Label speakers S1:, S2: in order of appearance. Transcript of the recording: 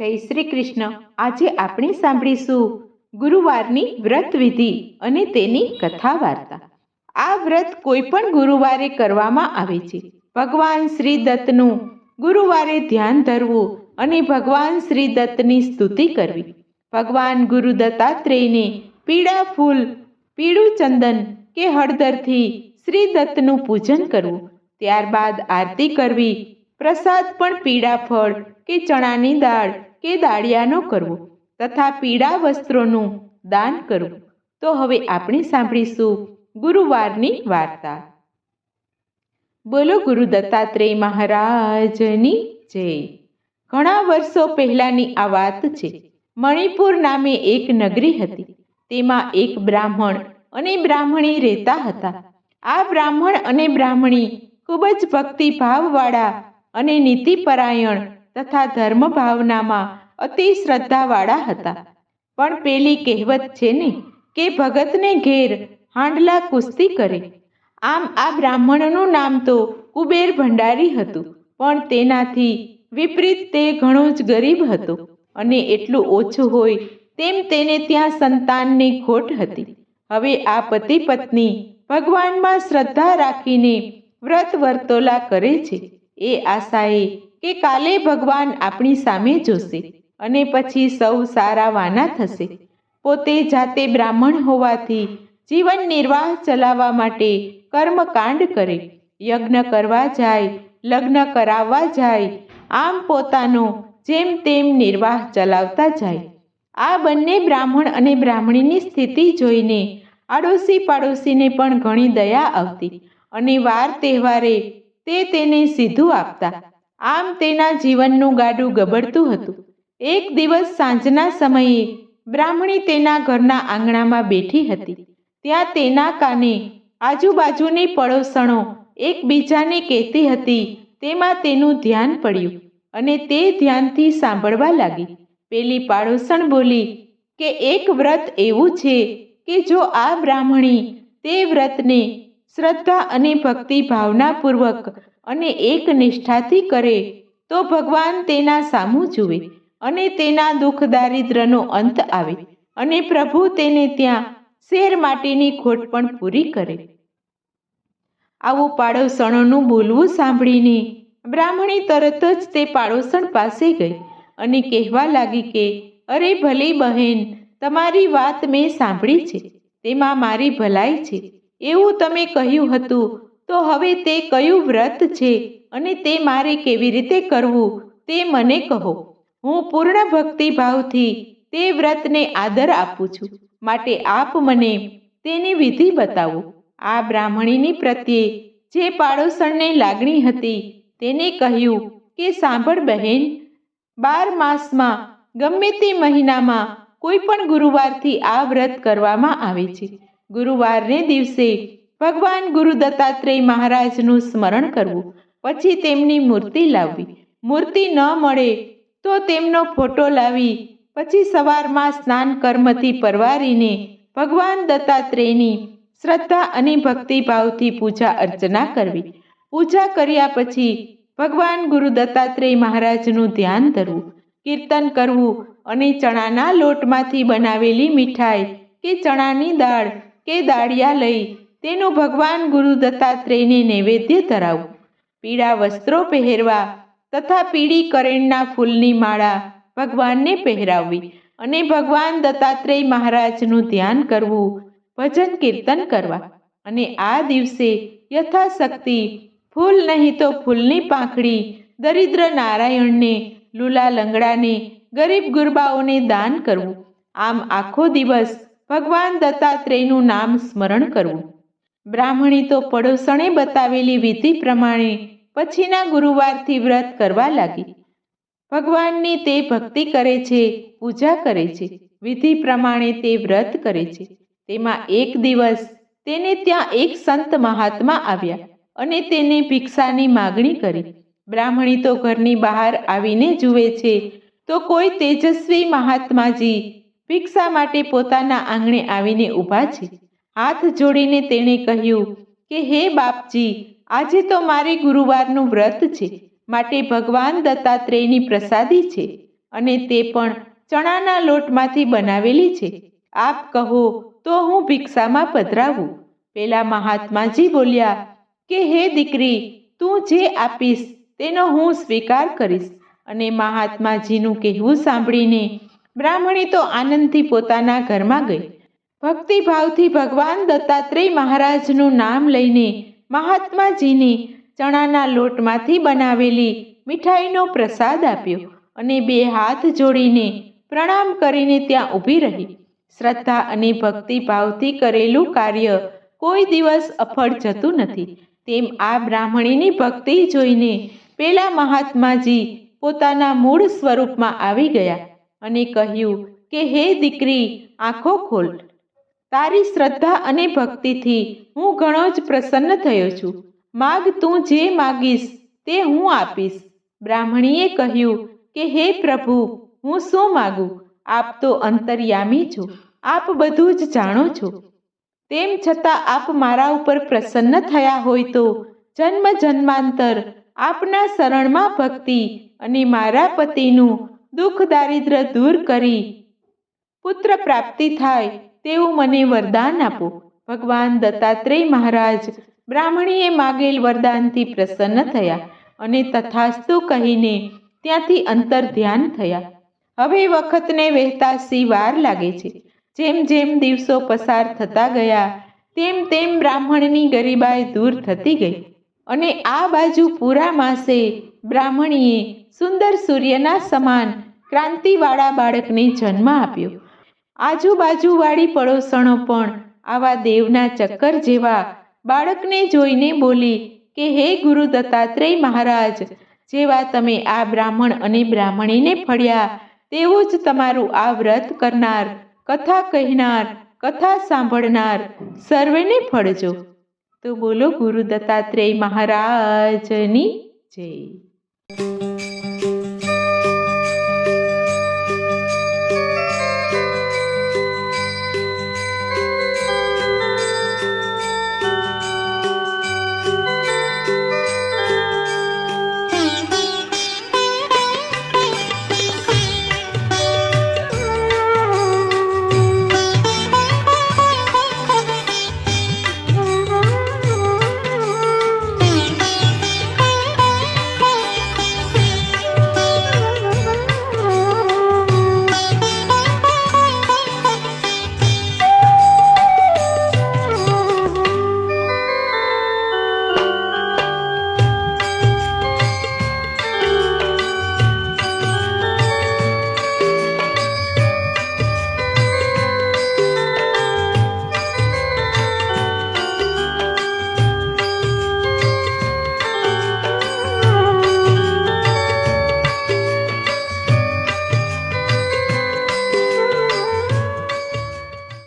S1: જય શ્રી કૃષ્ણ. આજે આપણે સાંભળીશું ગુરુવારની વ્રત વિધિ અને તેની કથા વાર્તા આ વ્રત કોઈ પણ ગુરુવારે કરવામાં આવે છે. ભગવાન શ્રી દત્તનું ગુરુવારે ધ્યાન ધરવું અને ભગવાન શ્રી દત્તની સ્તુતિ કરવી. ભગવાન ગુરુ દત્તાત્રેયને પીળા ફૂલ, પીળું ચંદન કે હળદરથી શ્રી દત્તનું પૂજન કરવું. ત્યારબાદ આરતી કરવી પ્રસાદ પણ પીળા ફળ કે ચણાની દાળ કે દાળિયાનો કરવો તથા પીળા વસ્ત્રોનું દાન કરવું. તો હવે આપણે સાંભળીશું ગુરુવારની વાર્તા. બોલો ગુરુ દત્તાત્રેય મહારાજની જય. ઘણા વર્ષો પહેલાંની આ વાત છે. મણિપુર નામે એક નગરી હતી. તેમાં એક બ્રાહ્મણ અને બ્રાહ્મણી રહેતા હતા. આ બ્રાહ્મણ અને બ્રાહ્મણી ખૂબ જ ભક્તિભાવવાળા અને નીતિપરાયણ તથા ધર્મ ભાવનામાં અતિ શ્રદ્ધાવાળા હતા. પણ પેલી કહેવત છે ને કે ભગતને ઘેર હાંડલા કુસ્તી કરે. આમ આ બ્રાહ્મણનું નામ તો કુબેર ભંડારી હતું, પણ તેનાથી વિપરીત તે ઘણો જ ગરીબ હતો અને એટલું ઓછું હોય તેમ તેને ત્યાં સંતાનની ખોટ હતી. હવે આ પતિ પત્ની ભગવાનમાં શ્રદ્ધા રાખીને વ્રત વર્તોલા કરે છે. એ આશાએ કે કાલે ભગવાન આપણી સામે જોશે અને પછી સૌ સારા વાના થશે. પોતે જાતે બ્રાહ્મણ હોવાથી જીવન નિર્વાહ ચલાવવા માટે કર્મકાંડ કરે. યજ્ઞ કરવા જાય, લગ્ન કરાવવા જાય, આમ પોતાનો જેમ તેમ નિર્વાહ ચલાવતા જાય. આ બંને બ્રાહ્મણ અને બ્રાહ્મણીની સ્થિતિ જોઈને આડોશી પાડોશીને પણ ઘણી દયા આવતી અને વાર તહેવારે તે તેને સીધું આપતા. આમ તેના જીવનનું ગાડું ગબડતું હતું. એક દિવસ સાંજના સમયે બ્રાહ્મણી તેના ઘરના આંગણામાં બેઠી હતી. ત્યાં તેના કાને આજુબાજુની પડોસણો એકબીજાને કહેતી હતી, તેમાં તેનું ધ્યાન પડ્યું અને તે ધ્યાનથી સાંભળવા લાગી. પેલી પાડોસણ બોલી, કે એક વ્રત એવું છે કે જો આ બ્રાહ્મણી તે વ્રતને શ્રદ્ધા અને ભક્તિ ભાવનાપૂર્વક અને એક નિષ્ઠાથી કરે, તો ભગવાન તેના સામું જુએ અને તેના દુઃખ દારિદ્રનો અંત આવે અને પ્રભુ તેને ત્યાં શેર માટેની ખોટ પણ પૂરી કરે. આવું પાડોસણોનું બોલવું સાંભળીને બ્રાહ્મણી તરત જ તે પાડોસણ પાસે ગઈ અને કહેવા લાગી કે, અરે ભલી બહેન, તમારી વાત મેં સાંભળી છે, તેમાં મારી ભલાઈ છે એવું તમે કહ્યું હતું. તો હવે તે કયું વ્રત છે અને તે મારે કેવી રીતે કરવું તે મને કહો. હું પૂર્ણ ભક્તિભાવથી તે વ્રતને આદર આપું છું. માટે આપ મને તેની વિધિ બતાવો. આ બ્રાહ્મણીની પ્રત્યે જે પાડોશણને લાગણી હતી તેને કહ્યું કે, સાંભળ બહેન, બાર માસમાં ગમે તે મહિનામાં કોઈ પણ ગુરુવારથી આ વ્રત કરવામાં આવે છે. ગુરુવારને દિવસે ભગવાન ગુરુ દત્તાત્રેય મહારાજનું સ્મરણ કરવું, પછી તેમની મૂર્તિ લાવવી. મૂર્તિ ન મળે તો તેમનો ફોટો લાવી, પછી સવારમાં સ્નાન કર્મથી પરવારીને ભગવાન દત્તાત્રેયની શ્રદ્ધા અને ભક્તિભાવથી પૂજા અર્ચના કરવી. પૂજા કર્યા પછી ભગવાન ગુરુ દત્તાત્રેય મહારાજનું ધ્યાન ધરવું, કીર્તન કરવું અને ચણાના લોટમાંથી બનાવેલી મીઠાઈ કે ચણાની દાળ કે દાળિયા લઈ તેનું ભગવાન ગુરુ દત્તાત્રેયને નૈવેદ્ય ધરાવવું પીળા વસ્ત્રો પહેરવા તથા પીળી કરેણના ફૂલની માળા ભગવાનને પહેરાવવી અને ભગવાન દત્તાત્રેય મહારાજનું ધ્યાન કરવું, ભજન કીર્તન કરવા અને આ દિવસે યથાશક્તિ ફૂલ નહીં તો ફૂલની પાંખડી દરિદ્ર નારાયણને, લુલા લંગડાને, ગરીબ ગુરબાઓને દાન કરવું. આમ આખો દિવસ ભગવાન દત્તાત્રેયનું નામ સ્મરણ કરવું. બ્રાહ્મણી તો પડોસણે બતાવેલી વિધિ પ્રમાણે પછીના ગુરુવારથી વ્રત કરવા લાગી. ભગવાનની તે ભક્તિ કરે છે, પૂજા કરે છે, વિધિ પ્રમાણે તે વ્રત કરે છે. તેમાં એક દિવસ તેને ત્યાં એક સંત મહાત્મા આવ્યા અને તેને ભિક્ષાની માગણી કરી. બ્રાહ્મણી તો ઘરની બહાર આવીને જુએ છે, તો કોઈ તેજસ્વી મહાત્માજી ભિક્ષા માટે પોતાના આંગણે આવીને ઊભા છે. હાથ જોડીને તેણે કહ્યું કે, હે બાપજી, આજે તો મારે ગુરુવારનું વ્રત છે. માટે ભગવાન દત્તાત્રેયની પ્રસાદી છે અને તે પણ ચણાના લોટમાંથી બનાવેલી છે. આપ કહો તો હું ભિક્ષામાં પધરાવું. પેલા મહાત્માજી બોલ્યા કે, હે દીકરી, તું જે આપીશ તેનો હું સ્વીકાર કરીશ. અને મહાત્માજીનું કહેવું સાંભળીને બ્રાહ્મણી તો આનંદથી પોતાના ઘરમાં ગઈ. ભક્તિભાવથી ભગવાન દત્તાત્રેય મહારાજનું નામ લઈને મહાત્માજીને ચણાના લોટમાંથી બનાવેલી મીઠાઈનો પ્રસાદ આપ્યો અને બે હાથ જોડીને પ્રણામ કરીને ત્યાં ઊભી રહી. શ્રદ્ધા અને ભક્તિભાવથી કરેલું કાર્ય કોઈ દિવસ અફળ જતું નથી. તેમ આ બ્રાહ્મણીની ભક્તિ જોઈને પેલા મહાત્માજી પોતાના મૂળ સ્વરૂપમાં આવી ગયા. અને કહ્યું, કે હે દીકરી, આંખો ખોલ. તારી શ્રદ્ધા અને ભક્તિથી હું ઘણો જ પ્રસન્ન થયો છું. માગ તું જે માગીશ, તે હું આપીશ. બ્રાહ્મણીએ કહ્યું, કે હે પ્રભુ, હું શું માગું? આપ તો અંતર્યામી છો. આપ બધું જ જાણો છો. તેમ છતાં આપ મારા ઉપર પ્રસન્ન થયા હોય તો જન્મ જન્માંતર આપના શરણમાં ભક્તિ અને મારા પતિનું દુઃખ દારિદ્ર દૂર કરી. પુત્ર પ્રાપ્તિ થાય તેવું મને વરદાન આપો. ભગવાન દત્તાત્રેય મહારાજ બ્રાહ્મણીએ માગેલ વરદાનથી પ્રસન્ન થયા અને તથાસ્તુ કહીને ત્યાંથી અંતર ધ્યાન થયા. હવે વખતને વહેતા સી વાર લાગે છે. જેમ જેમ દિવસો પસાર થતા ગયા, તેમ તેમ બ્રાહ્મણની ગરીબાઈ દૂર થતી ગઈ અને આ બાજુ પૂરા માસે બ્રાહ્મણીએ સુંદર સૂર્યના સમાન ક્રાંતિવાળા બાળકને જન્મ આપ્યો. આજુબાજુવાળી પડોસણો પણ આવા દેવના ચક્કર જેવા બાળકને જોઈને બોલી કે, હે ગુરુ દત્તાત્રેય મહારાજ, જેવા તમે આ બ્રાહ્મણ અને બ્રાહ્મણીને ફળ્યા તેવું જ તમારું આ વ્રત કરનાર, કથા કહેનાર, કથા સાંભળનાર સર્વેને ફળજો. તો બોલો ગુરુ દત્તાત્રેય મહારાજની જય.